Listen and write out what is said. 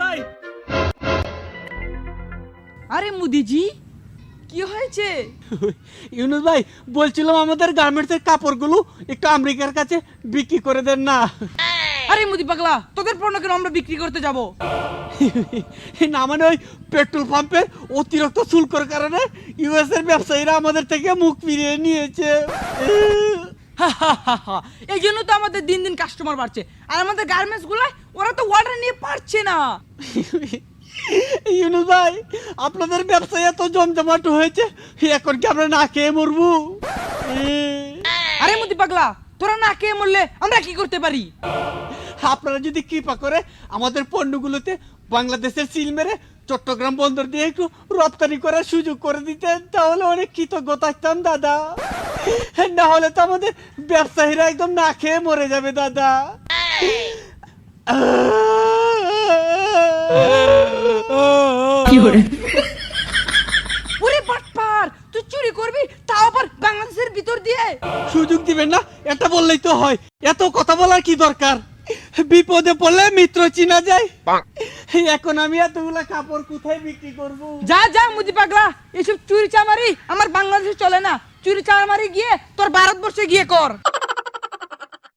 ভাই আরে মুদিজি কি হয়েছে? ইউনুস ভাই বলছিলাম আমাদের গার্মেন্টসের কাপড়গুলো একটু আমেরিকার কাছে বিক্রি করে দেন না। আরে মুদি পাগলা তোদের পণ্য কেন আমরা বিক্রি করতে যাব? না মানে ওই পেট্রোল পাম্পের অতিরিক্ত শুল্কর কারণে ইউএস এর ব্যবসায়ীরা আমাদের থেকে মুখ ফিরিয়ে নিয়েছে। এই জন্য তো আমাদের দিন দিন কাস্টমার বাড়ছে। আর আমাদের গার্মেন্টস গুলাই ওরা তো অর্ডার নিয়ে পারছে না। ইউনুস ভাই আপনাদের ব্যবসায় এত জমজমাট হয়েছে এখন কি আমরা না খেয়ে মরবো? আরে মুদি পাগলা তোরা না খেয়ে মরলে আমরা কি করতে পারি? আপনারা যদি কৃপা করে আমাদের পণ্যগুলোতে বাংলাদেশের সিল মেরে চট্টগ্রাম বন্দর দিয়ে একটু রপ্তানি করার সুযোগ করে দিতেন তাহলে অনেক কৃতজ্ঞ থাকতাম দাদা। না হলে তো আমাদের ব্যবসায়ীরা একদম না খেয়ে মরে যাবে দাদা। ওরে বাটপার তুই চুরি করবি তাও আবার বাংলাদেশের ভিতর দিয়ে? সুযোগ দিবেন না এটা বললেই তো হয়। এত কথা বলার কি দরকার? বিপদে পড়লে মিত্র চিনা যায়। এখন আমি এতগুলা কাপড় কোথায় বিক্রি করব? যা যা মুদি পাগলা এসব চুরি চামারি আমার বাংলাদেশে চলে না। চুরি চামারি গিয়ে তোর ভারতবর্ষে গিয়ে কর।